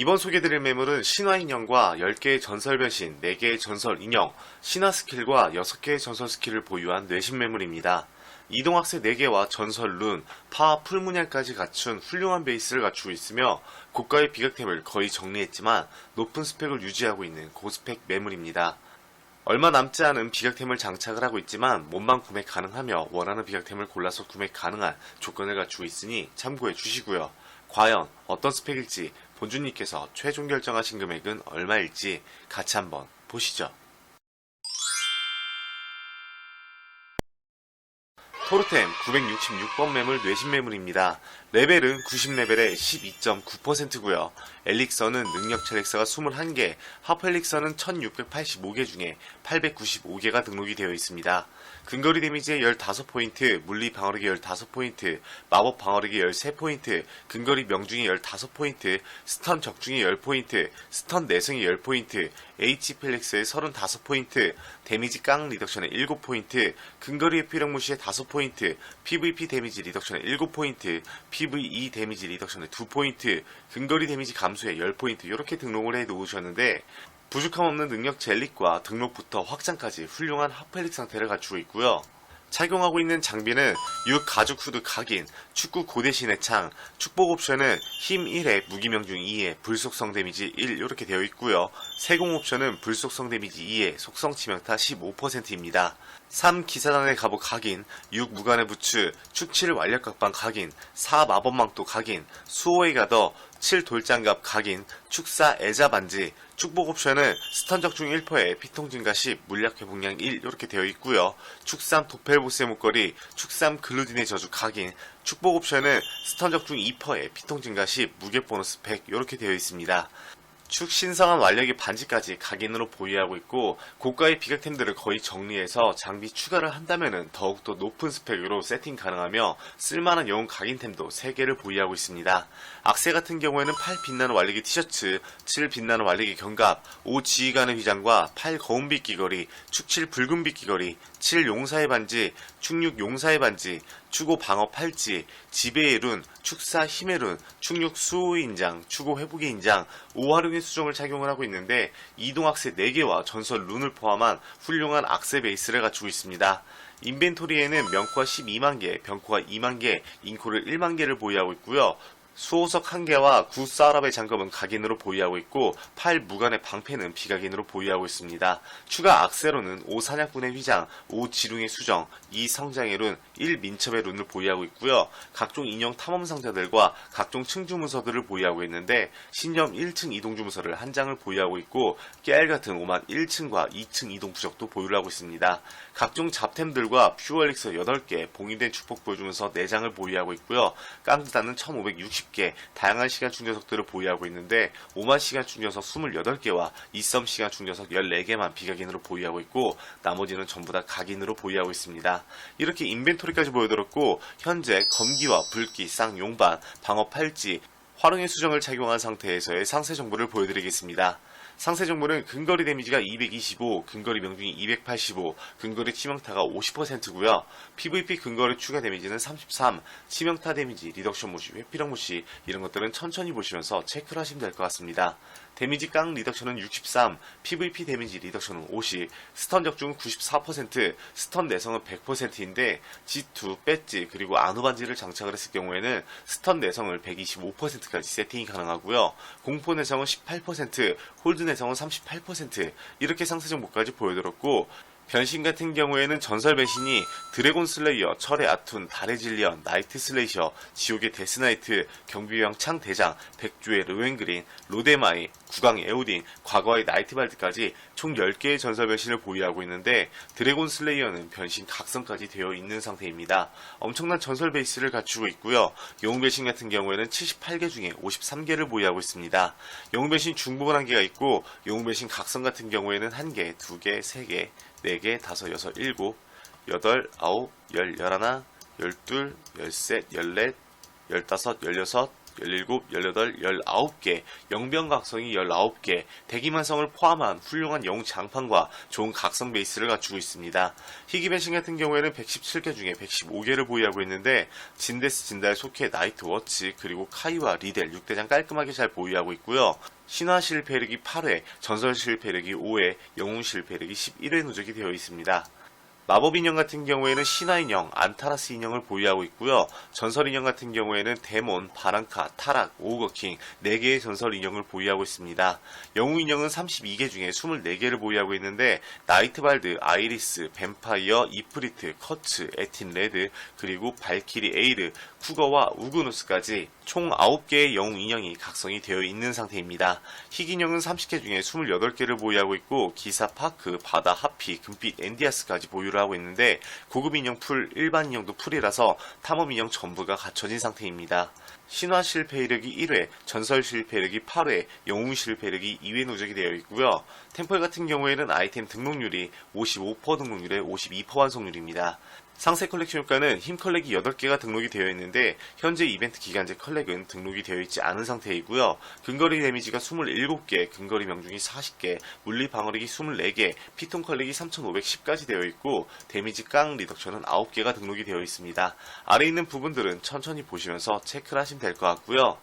이번 소개드릴 매물은 신화 인형과 10개의 전설 변신, 4개의 전설 인형, 신화 스킬과 6개의 전설 스킬을 보유한 뇌신 매물입니다. 이동학세 4개와 전설 룬, 파, 풀문양까지 갖춘 훌륭한 베이스를 갖추고 있으며 고가의 비각템을 거의 정리했지만 높은 스펙을 유지하고 있는 고스펙 매물입니다. 얼마 남지 않은 비각템을 장착을 하고 있지만 몸만 구매 가능하며 원하는 비각템을 골라서 구매 가능한 조건을 갖추고 있으니 참고해 주시고요. 과연 어떤 스펙일지 본주님께서 최종 결정하신 금액은 얼마일지 같이 한번 보시죠. 토르템 966번 매물 뇌신 매물입니다. 레벨은 90레벨에 12.9%고요. 엘릭서는 능력 체력사가 21개, 하프 엘릭서는 1685개 중에 895개가 등록이 되어 있습니다. 근거리 데미지의 15포인트, 물리 방어력이 15포인트, 마법 방어력이 13포인트, 근거리 명중이 15포인트, 스턴 적중이 10포인트, 스턴 내성이 10포인트, H 펠렉스의 35포인트, 데미지 깡 리덕션의 7포인트, 근거리 회피력 무시의 5포인트, PVP 데미지 리덕션의 7포인트, PVE 데미지 리덕션의 2포인트, 근거리 데미지 감소의 10포인트 이렇게 등록을 해 놓으셨는데 부족함 없는 능력 젤릭과 등록부터 확장까지 훌륭한 하펠릭 상태를 갖추고 있고요. 착용하고 있는 장비는 6 가죽 후드 각인, 축구 고대신의 창, 축복 옵션은 힘 1에 무기명중 2에 불속성 데미지 1 이렇게 되어 있고요. 세공 옵션은 불속성 데미지 2에 속성 치명타 15%입니다. 3 기사단의 갑옷 각인, 6 무관의 부츠, 축7 완력 각방 각인, 4 마법망토 각인, 수호의 가더, 7 돌장갑 각인, 축사 애자 반지, 축복 옵션은 스턴 적중 1%에 피통 증가 10, 물약 회복량 1 이렇게 되어 있고요. 축삼 도펠보스의 목걸이, 축삼 글루딘의 저주 각인, 축복 옵션은 스턴 적중 2%에 피통 증가 10, 무게 보너스 100 이렇게 되어 있습니다. 축 신성한 완력의 반지까지 각인으로 보유하고 있고 고가의 비각템들을 거의 정리해서 장비 추가를 한다면 더욱더 높은 스펙으로 세팅 가능하며 쓸만한 영웅 각인템도 3개를 보유하고 있습니다. 악세 같은 경우에는 8 빛나는 완력의 티셔츠, 7 빛나는 완력의 견갑, 5 지휘관의 휘장과 8 거운빛 귀걸이, 축7 붉은빛 귀걸이, 7 용사의 반지, 축6 용사의 반지, 추고 방어 팔찌, 지배의 룬, 축사 힘의 룬, 축6 수호의 인장, 추고 회복의 인장, 오화룡의 수정을 착용을 하고 있는데 이동 악세 4개와 전설 룬을 포함한 훌륭한 악세 베이스를 갖추고 있습니다. 인벤토리에는 명코가 12만 개, 병코가 2만 개, 인코를 1만 개를 보유하고 있고요. 수호석 1개와 구 사랍의 장갑은 각인으로 보유하고 있고 팔 무관의 방패는 비각인으로 보유하고 있습니다. 추가 악세로는 5 사냥꾼의 휘장, 5 지룽의 수정, 2 성장의 룬, 1 민첩의 룬을 보유하고 있고요. 각종 인형 탐험 상자들과 각종 층주 문서들을 보유하고 있는데 신념 1층 이동 주문서를 한 장을 보유하고 있고 깨알 같은 5만 1층과 2층 이동 부적도 보유를 하고 있습니다. 각종 잡템들과 퓨어릭스 8개, 봉인된 축복 보여주면서 4장을 보유하고 있고요. 깡드다는 1560 개, 다양한 시간 충전석들을 보유하고 있는데 5만 시간 충전석 28개와 이썸 시간 충전석 14개만 비각인으로 보유하고 있고 나머지는 전부 다 각인으로 보유하고 있습니다. 이렇게 인벤토리까지 보여드렸고 현재 검기와 불기, 쌍용반, 방어 팔찌, 화룡의 수정을 착용한 상태에서의 상세 정보를 보여드리겠습니다. 상세 정보는 근거리 데미지가 225, 근거리 명중이 285, 근거리 치명타가 50%고요. PVP 근거리 추가 데미지는 33, 치명타 데미지, 리덕션 무시, 회피력 무시 이런 것들은 천천히 보시면서 체크를 하시면 될 것 같습니다. 데미지 깡 리덕션은 63, PVP 데미지 리덕션은 50, 스턴 적중은 94%, 스턴 내성은 100%인데 G2, 배지 그리고 안우 반지를 장착을 했을 경우에는 스턴 내성을 125%까지 세팅이 가능하고요. 공포 내성은 18%, 홀드 내성은 38% 이렇게 상세 정보까지 보여드렸고 변신 같은 경우에는 전설 배신이 드래곤 슬레이어, 철의 아툰, 달의 질리언, 나이트 슬레이셔, 지옥의 데스나이트, 경비형 창 대장, 백조의 르웬그린, 로데마이, 구강 에오딘, 과거의 나이트발드까지 총 10개의 전설 배신을 보유하고 있는데 드래곤 슬레이어는 변신 각성까지 되어 있는 상태입니다. 엄청난 전설 베이스를 갖추고 있고요. 영웅 배신 같은 경우에는 78개 중에 53개를 보유하고 있습니다. 영웅 배신 중복은 1개가 있고 영웅 배신 각성 같은 경우에는 1개, 2개, 3개, 4개, 5, 6, 7, 8, 9, 10, 11, 12, 13, 14, 15, 16, 17, 18, 19개, 영변각성이 19개, 대기만성을 포함한 훌륭한 영웅 장판과 좋은 각성 베이스를 갖추고 있습니다. 희귀변신 같은 경우에는 117개 중에 115개를 보유하고 있는데 진데스 진달 소켓 나이트 워치 그리고 카이와 리델 6대장 깔끔하게 잘 보유하고 있고요. 신화 실패력이 8회, 전설 실패력이 5회, 영웅 실패력이 11회 누적이 되어 있습니다. 마법 인형 같은 경우에는 신화 인형, 안타라스 인형을 보유하고 있고요. 전설 인형 같은 경우에는 데몬, 바랑카, 타락, 오거킹 4개의 전설 인형을 보유하고 있습니다. 영웅 인형은 32개 중에 24개를 보유하고 있는데 나이트발드, 아이리스, 뱀파이어, 이프리트, 커츠, 에틴 레드, 그리고 발키리 에이드, 쿠거와 우그누스까지 총 9개의 영웅 인형이 각성이 되어 있는 상태입니다. 희귀인형은 30개 중에 28개를 보유하고 있고 기사 파크, 바다 하피, 금빛 엔디아스까지 보유를 하고 있는데 고급 인형 풀, 일반 인형도 풀이라서 탐험 인형 전부가 갖춰진 상태입니다. 신화 실패력이 1회, 전설 실패력이 8회, 영웅 실패력이 2회 누적이 되어 있고요. 템플 같은 경우에는 아이템 등록률이 55% 등록률에 52% 완성률입니다. 상세 컬렉션 효과는 힘 컬렉이 8개가 등록이 되어 있는데 현재 이벤트 기간제 컬렉은 등록이 되어 있지 않은 상태이고요. 근거리 데미지가 27개, 근거리 명중이 40개, 물리 방어력이 24개, 피통 컬렉이 3510까지 되어 있고 데미지 깡 리덕션은 9개가 등록이 되어 있습니다. 아래 있는 부분들은 천천히 보시면서 체크를 하시면 될 것 같고요.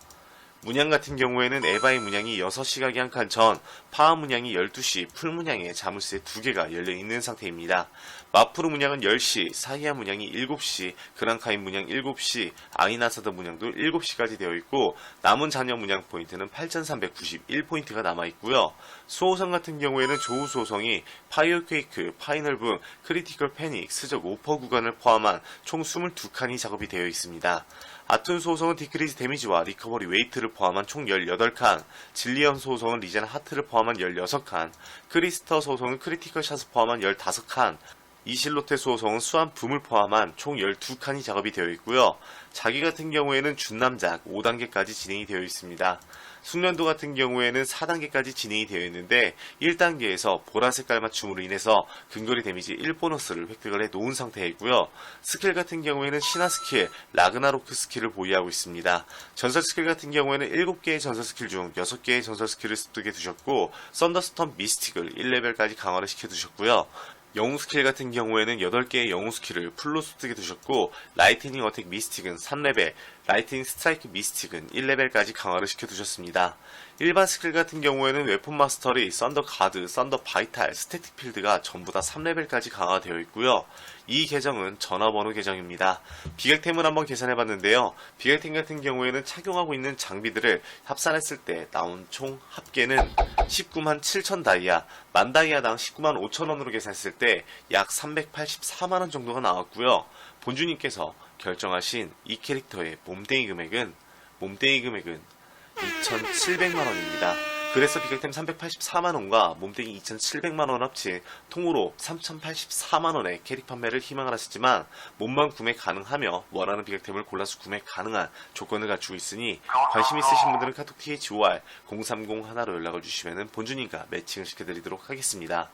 문양 같은 경우에는 에바의 문양이 6시각이 한 칸 전, 파워 문양이 12시, 풀 문양에 자물쇠 2개가 열려 있는 상태입니다. 마프루 문양은 10시, 사이아 문양이 7시, 그랑카인 문양 7시, 아이나사드 문양도 7시까지 되어 있고 남은 잔여 문양 포인트는 8391포인트가 남아 있고요. 수호성 같은 경우에는 조우 수호성이 파이어 퀘이크, 파이널붐, 크리티컬 패닉, 스적 오퍼 구간을 포함한 총 22칸이 작업이 되어 있습니다. 아툰 소송은 디크리즈 데미지와 리커버리 웨이트를 포함한 총 18칸, 질리언 소송은 리젠 하트를 포함한 16칸, 크리스터 소송은 크리티컬 샷을 포함한 15칸, 이실로테 소송은 수완 붐을 포함한 총 12칸이 작업이 되어 있고요. 자기 같은 경우에는 준남작 5단계까지 진행이 되어 있습니다. 숙련도 같은 경우에는 4단계까지 진행이 되어 있는데 1단계에서 보라 색 깔 맞춤으로 인해서 근거리 데미지 1 보너스를 획득을 해 놓은 상태이고요. 스킬 같은 경우에는 신화 스킬, 라그나로크 스킬을 보유하고 있습니다. 전설 스킬 같은 경우에는 7개의 전설 스킬 중 6개의 전설 스킬을 습득해 두셨고 썬더스톰 미스틱을 1레벨까지 강화를 시켜 두셨고요. 영웅 스킬 같은 경우에는 8개의 영웅 스킬을 풀로 습득해 두셨고 라이트닝 어택 미스틱은 3레벨, 라이트닝 스트라이크 미스틱은 1레벨까지 강화를 시켜 두셨습니다. 일반 스킬 같은 경우에는 웨폰 마스터리, 썬더 가드, 썬더 바이탈, 스태틱 필드가 전부 다 3레벨까지 강화되어 있고요. 이 계정은 전화번호 계정입니다. 비객템을 한번 계산해 봤는데요. 비객템 같은 경우에는 착용하고 있는 장비들을 합산했을 때 나온 총 합계는 19만 7천 다이아, 만 다이아당 19만 5천 원으로 계산했을 때 약 384만 원 정도가 나왔고요. 본주님께서 결정하신 이 캐릭터의 몸땡이 금액은 몸땡이 금액은 2,700만 원입니다. 그래서 비격템 384만 원과 몸땡이 2,700만 원 합친 통으로 3,084만 원의 캐릭 판매를 희망을 하시지만 몸만 구매 가능하며 원하는 비격템을 골라서 구매 가능한 조건을 갖추고 있으니 관심 있으신 분들은 카톡 THOR 030 하나로 연락을 주시면 본주님과 매칭을 시켜드리도록 하겠습니다.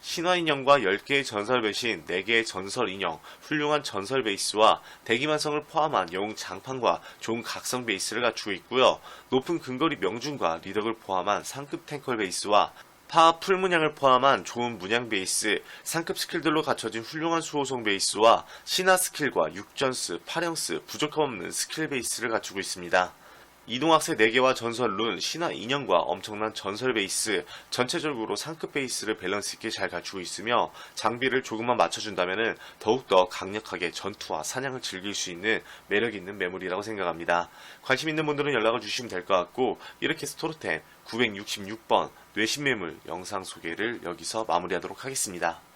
신화 인형과 10개의 전설 배신, 4개의 전설 인형, 훌륭한 전설 베이스와 대기만성을 포함한 영웅 장판과 좋은 각성 베이스를 갖추고 있고요. 높은 근거리 명중과 리덕을 포함한 상급 탱컬 베이스와 파워 풀 문양을 포함한 좋은 문양 베이스, 상급 스킬들로 갖춰진 훌륭한 수호성 베이스와 신화 스킬과 육전스, 파령스, 부족함 없는 스킬 베이스를 갖추고 있습니다. 이동학세 4개와 전설 룬, 신화 인형과 엄청난 전설 베이스, 전체적으로 상급 베이스를 밸런스 있게 잘 갖추고 있으며 장비를 조금만 맞춰준다면 더욱더 강력하게 전투와 사냥을 즐길 수 있는 매력 있는 매물이라고 생각합니다. 관심 있는 분들은 연락을 주시면 될 것 같고 이렇게 스토르템 966번 뇌신 매물 영상 소개를 여기서 마무리하도록 하겠습니다.